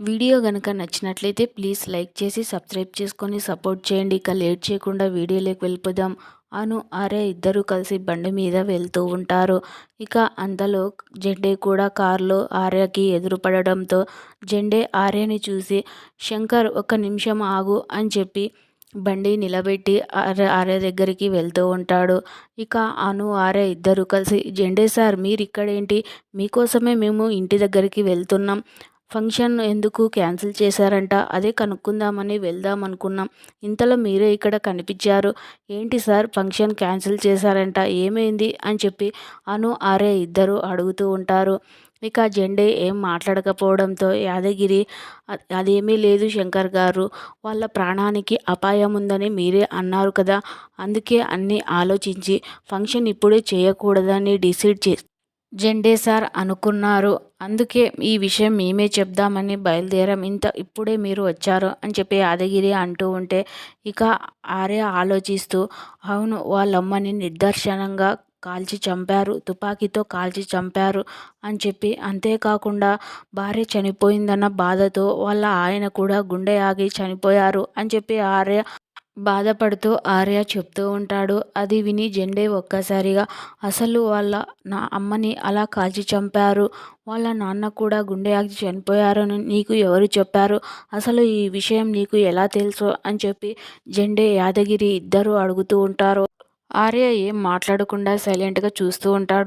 Video కనుక నచ్చినట్లయితే please like చేసి సబ్స్క్రైబ్ చేసుకొని సపోర్ట్ చేయండి. ఇక లేట్ చేయకుండా వీడియోలోకి వెళ్ళిపోదాం. అను ఆరే ఇద్దరు కలిసి బండి మీద వెళ్తూ ఉంటారు. ఇక అంతలో జెండే కూడా కారులో ఆర్యకి ఎదురుపడడంతో జెండే ఆర్యని చూసి శంకర్ ఒక నిమిషం ఆగు అని చెప్పి బండి నిలబెట్టి ఆర్య ఆర్య దగ్గరికి వెళ్తూ ఉంటాడు. ఇక అను ఆర్య ఇద్దరు కలిసి జెండే సార్ మీరు ఇక్కడేంటి మీకోసమే మేము ఇంటి దగ్గరికి వెళ్తున్నాం. ఫంక్షన్ ఎందుకు క్యాన్సిల్ చేశారంట? అదే కనుక్కుందామని వెళ్దాం అనుకున్నాం. ఇంతలో మీరే ఇక్కడ కనిపించారు. ఏంటి సార్ ఫంక్షన్ క్యాన్సిల్ చేశారంట? ఏమైంది? అని చెప్పి అను ఆరే ఇద్దరు అడుగుతూ ఉంటారు. ఇక జెండే ఏం మాట్లాడకపోవడంతో యాదగిరి అదేమీ లేదు శంకర్ గారు. వాళ్ళ ప్రాణానికి అపాయం ఉందని మీరే అన్నారు కదా. అందుకే అన్నీ ఆలోచించి ఫంక్షన్ ఇప్పుడే చేయకూడదని డిసైడ్ చే జెండే సార్ అనుకున్నారు. అందుకే ఈ విషయం మేమే చెప్దామని బయలుదేరాం. ఇంత ఇప్పుడే మీరు వచ్చారు అని చెప్పి యాదగిరి అంటూ ఉంటే ఇక ఆర్య ఆలోచిస్తూ అవును వాళ్ళమ్మని నిర్దర్శనంగా కాల్చి చంపారు తుపాకీతో కాల్చి చంపారు అని చెప్పి. అంతేకాకుండా భార్య చనిపోయిందన్న బాధతో వాళ్ళ ఆయన కూడా గుండె ఆగి చనిపోయారు అని చెప్పి ఆర్య బాధపడుతూ ఆర్య చెప్తూ ఉంటాడు. అది విని జెండే ఒక్కసారిగా అసలు వాళ్ళ నా అమ్మని అలా కాల్చి చంపారు? వాళ్ళ నాన్న కూడా గుండె ఆగి చనిపోయారని నీకు ఎవరు చెప్పారు? అసలు ఈ విషయం నీకు ఎలా తెలుసు? అని చెప్పి జెండే యాదగిరి ఇద్దరు అడుగుతూ ఉంటారు. ఆర్య ఏం మాట్లాడకుండా సైలెంట్గా చూస్తూ ఉంటాడు.